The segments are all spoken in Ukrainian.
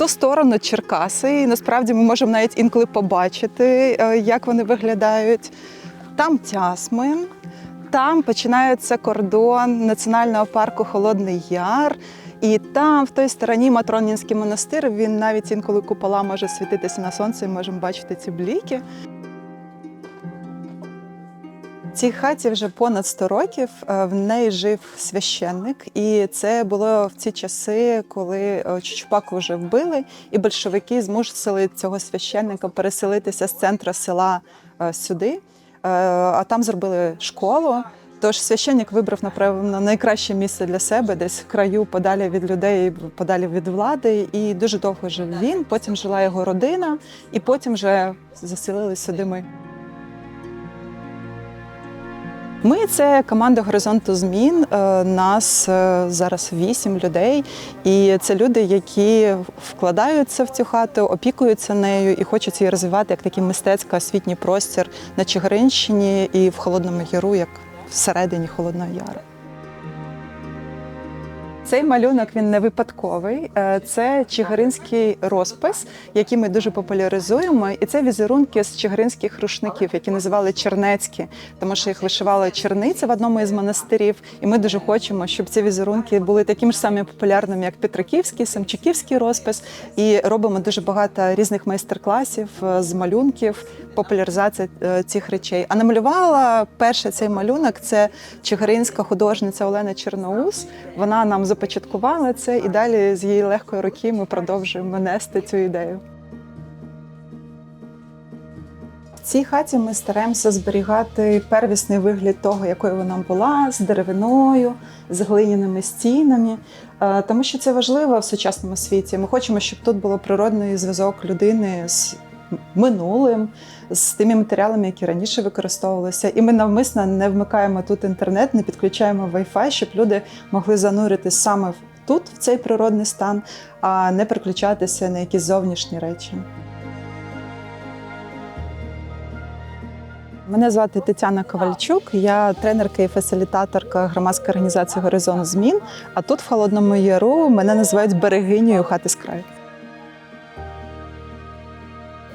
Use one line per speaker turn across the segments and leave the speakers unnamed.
ту сторону Черкаси. І насправді ми можемо навіть інколи побачити, е, як вони виглядають. Там тясми, там починається кордон національного парку Холодний Яр. І там, в той стороні, Матронінський монастир, він навіть інколи купола може світитися на сонці, і можемо бачити ці бліки. Цій хаті вже понад 100 років. Е, В неї жив священник, і це було в ці часи, коли е, Чучупаку вже вбили, і большевики змусили цього священника переселитися з центру села е, сюди. А там зробили школу. Тож священник вибрав напевно найкраще місце для себе, десь в краю, подалі від людей, подалі від влади. І дуже довго жив він. Потім жила його родина, і потім вже заселилися сюди ми. Ми це команда горизонту змін. Е, Нас е, зараз вісім людей, і це люди, які вкладаються в цю хату, опікуються нею і хочуть її розвивати як такий мистецько-освітній простір на Чигиринщині і в Холодному Яру, як всередині Холодного Яру. Цей малюнок він не випадковий. Е, Це чигиринський розпис, який ми дуже популяризуємо. І це візерунки з чигиринських рушників, які називали чернецькі, тому що їх вишивала черниця в одному із монастирів. І ми дуже хочемо, щоб ці візерунки були такими ж самими популярними, як Петриківський, Самчиківський розпис. І робимо дуже багато різних майстер-класів е, з малюнків, популяризація е, цих речей. А намалювала перше цей малюнок. Це чигиринська художниця Олена Черноус. Вона нам започаткувала це, і далі з її легкої руки ми продовжуємо нести цю ідею. В цій хаті ми стараємося зберігати первісний вигляд того, якою вона була, з деревиною, з глиняними стінами, Е, тому що це важливо в сучасному світі. Ми хочемо, щоб тут було природний зв'язок людини з минулим, з тими матеріалами, які раніше використовувалися. І ми навмисно не вмикаємо тут інтернет, не підключаємо Wi-Fi, щоб люди могли зануритись саме тут, в цей природний стан, а не переключатися на якісь зовнішні речі. Мене звати Тетяна Ковальчук, я тренерка і фасилітаторка громадської організації Горизонт Змін. А тут, в Холодному Яру, мене називають берегинею хати з краю.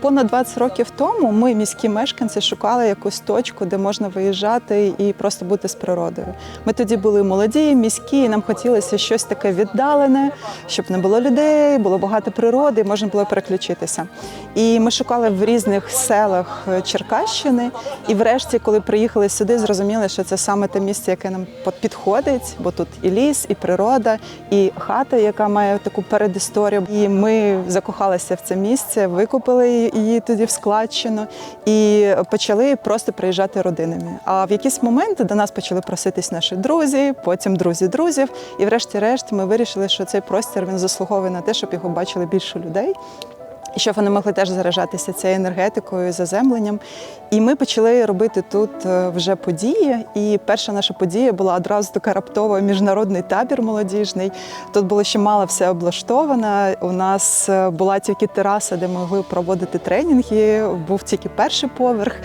Понад 20 років тому ми, міські мешканці, шукали якусь точку, де можна виїжджати і просто бути з природою. Ми тоді були молоді, міські, і нам хотілося щось таке віддалене, щоб не було людей, було багато природи, можна було переключитися. І ми шукали в різних селах е, Черкащини. І врешті, коли приїхали сюди, зрозуміли, що це саме те місце, яке нам підходить, бо тут і ліс, і природа, і хата, яка має таку передісторію. І ми закохалися в це місце, викупили її тоді в складчину і почали просто приїжджати родинами. А в якийсь момент до нас почали проситись наші друзі, потім друзі друзів. І врешті-решт ми вирішили, що цей простір він заслуговує на те, щоб його бачили більше людей. І щоб вони могли теж заражатися цією енергетикою, заземленням. І ми почали робити тут е, вже події. І перша наша подія була одразу така раптова міжнародний табір молодіжний. Тут було ще мало все облаштовано. У нас е, була тільки тераса, де ми могли проводити тренінги. Був тільки перший поверх.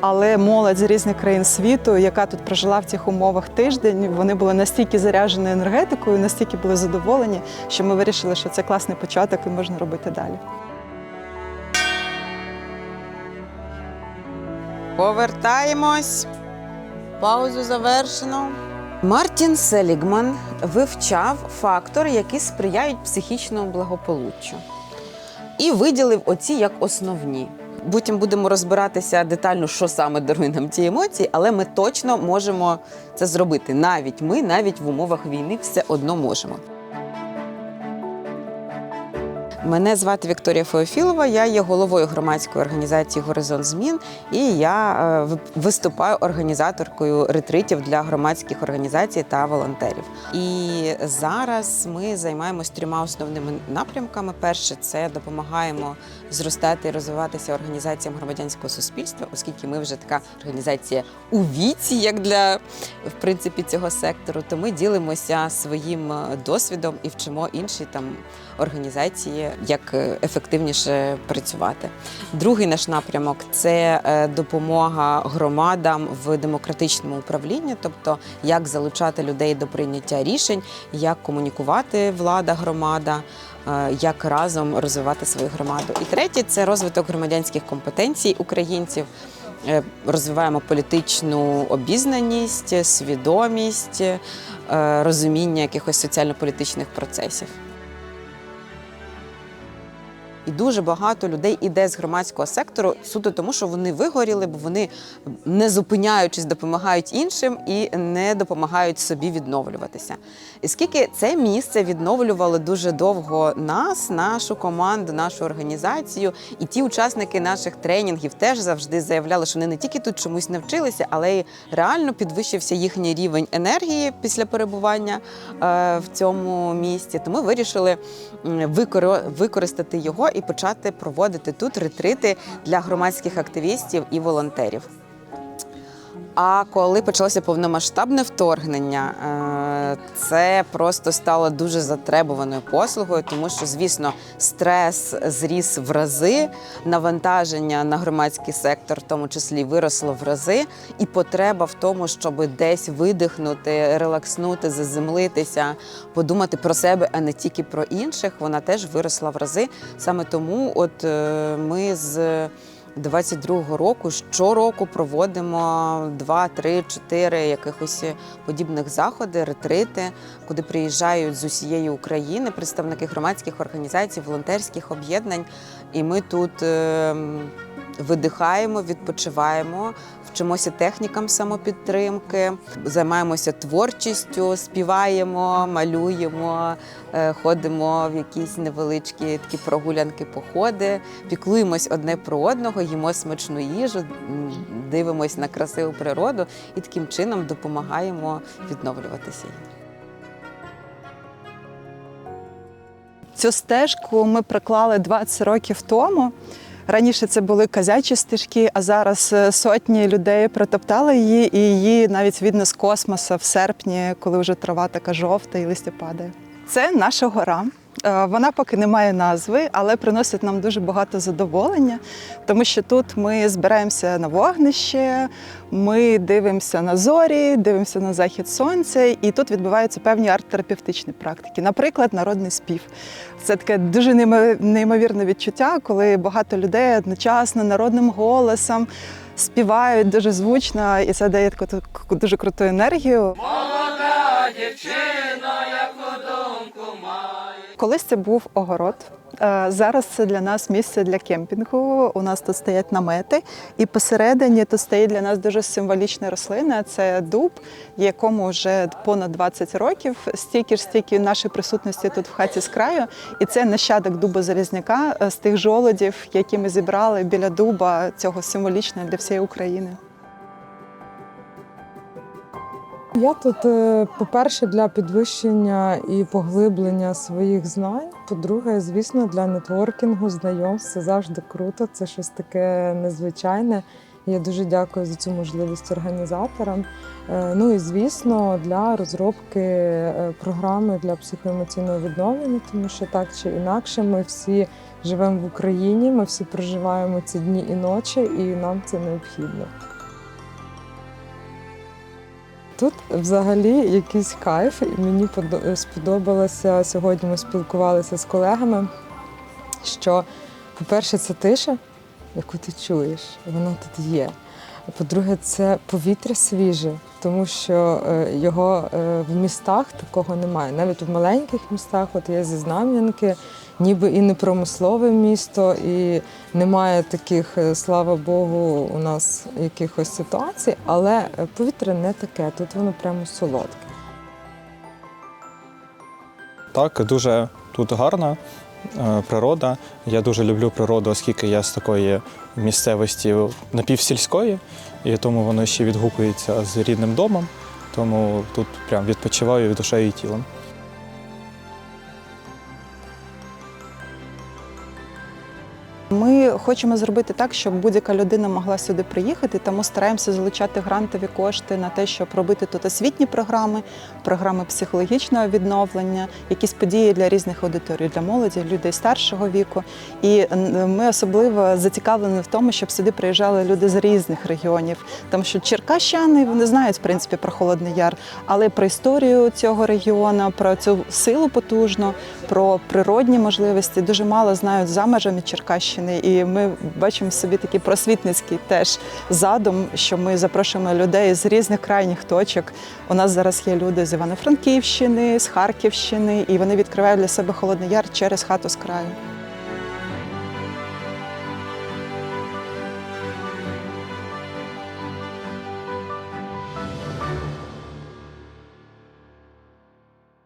Але молодь з різних країн світу, яка тут прожила в цих умовах тиждень, вони були настільки заряджені енергетикою, настільки були задоволені, що ми вирішили, що це класний початок і можна робити далі.
Повертаємось. Паузу завершено. Мартін Селігман вивчав фактори, які сприяють психічному благополуччю, і виділив оці як основні. Потім будемо розбиратися детально, що саме дарує нам ці емоції, але ми точно можемо це зробити. Навіть ми, навіть в умовах війни, все одно можемо. Мене звати Вікторія Феофілова, я є головою громадської організації Горизонт Змін і я е, виступаю організаторкою ретритів для громадських організацій та волонтерів. І зараз ми займаємось трьома основними напрямками. Перше це допомагаємо зростати і розвиватися організаціям громадянського суспільства, оскільки ми вже така організація у віці, як для в принципі цього сектору. То ми ділимося своїм е, досвідом і вчимо інші там організації як е, ефективніше працювати. Другий наш напрямок це е, допомога громадам в демократичному управлінні, тобто як залучати людей до прийняття рішень, як комунікувати влада, громада. е, Як разом розвивати свою громаду, і третє це розвиток громадянських компетенцій українців. Розвиваємо політичну обізнаність, свідомість, розуміння якихось соціально-політичних процесів. І дуже багато людей іде з громадського сектору суто тому, що вони вигоріли, бо вони не зупиняючись допомагають іншим і не допомагають собі відновлюватися. І скільки це місце відновлювало дуже довго нас, нашу команду, нашу організацію, і ті учасники наших тренінгів теж завжди заявляли, що вони не тільки тут чомусь навчилися, але й реально підвищився їхній рівень енергії після перебування е, в цьому місті. Тому вирішили використати його і почати проводити тут ретрити для громадських активістів і волонтерів. А коли почалося повномасштабне вторгнення, е, це просто стало дуже затребуваною послугою, тому що, звісно, стрес зріс в рази, навантаження на громадський сектор, в тому числі, виросло в рази, і потреба в тому, щоб десь видихнути, релакснути, заземлитися, подумати про себе, а не тільки про інших, вона теж виросла в рази. Саме тому, от е, ми з 22-го року щороку проводимо 2, 3, 4 якихось подібних заходи, ретрити, куди приїжджають з усієї України представники громадських організацій, волонтерських об'єднань. І ми тут е, видихаємо, відпочиваємо, вчимося технікам самопідтримки, займаємося творчістю, співаємо, малюємо, е, ходимо в якісь невеличкі такі прогулянки, походи, піклуємось одне про одного, їмо смачну їжу, дивимось на красиву природу і таким чином допомагаємо відновлюватися.
Цю стежку ми проклали 20 років тому. Раніше це були казячі стежки, а зараз е, сотні людей протоптали її, і її навіть видно з космоса в серпні, коли вже трава така жовта і листя падає. Це наша гора. Е, Вона поки не має назви, але приносить нам дуже багато задоволення, тому що тут ми збираємося на вогнище, ми дивимося на зорі, дивимося на захід сонця, і тут відбуваються певні арт-терапевтичні практики. Наприклад, народний спів. Це таке дуже неймовірне відчуття, коли багато людей одночасно народним голосом співають дуже звучно, і це дає таку дуже круту енергію. Колись це був огород. Е, Зараз це для нас місце для кемпінгу. У нас тут стоять намети, і посередині тут стоїть для нас дуже символічна рослина. Це дуб, якому вже понад 20 років. Стільки ж стільки нашої присутності тут в хаті з краю. І це нащадок дуба залізняка е, з тих жолодів, які ми зібрали біля дуба цього символічного для всієї України.
Я тут, е, по-перше, для підвищення і поглиблення своїх знань. По-друге, звісно, для нетворкінгу, знайомств це завжди круто. Це щось таке незвичайне. Я дуже дякую за цю можливість організаторам. Е, Ну і звісно, для розробки е, програми для психоемоційного відновлення, тому що так чи інакше, ми всі живемо в Україні, ми всі проживаємо ці дні і ночі, і нам це необхідно. Тут взагалі якийсь кайф, і мені подо- сподобалося сьогодні. Ми спілкувалися з колегами. Що, по-перше, це тиша, яку ти чуєш, вона тут є. А По-друге, це повітря свіже, тому що е, його е, в містах такого немає. Навіть в маленьких містах, от я зі Знам'янки, ніби і не промислове місто, і немає таких, е, слава Богу, у нас якихось ситуацій, але е, повітря не таке, тут воно прямо солодке.
Так, дуже тут гарна е, природа. Я дуже люблю природу, оскільки я з такої місцевості напівсільської, і тому воно ще відгукується з рідним домом. Тому тут прям відпочиваю і душею і тілом.
Ми хочемо зробити так, щоб будь-яка людина могла сюди приїхати, тому стараємося залучати грантові кошти на те, щоб робити тут освітні програми, програми психологічного відновлення, якісь події для різних аудиторій, для молоді, людей старшого віку. І ми особливо зацікавлені в тому, щоб сюди приїжджали люди з різних регіонів, тому що черкащани вони знають в принципі про Холодний Яр, але про історію цього регіону, про цю силу потужну, про природні можливості дуже мало знають за межами Черкащини. І ми бачимо в собі такий просвітницький теж задум, що ми запрошуємо людей з різних крайніх точок. У нас зараз є люди з Івано-Франківщини, з Харківщини, і вони відкривають для себе Холодний Яр через хату з краю.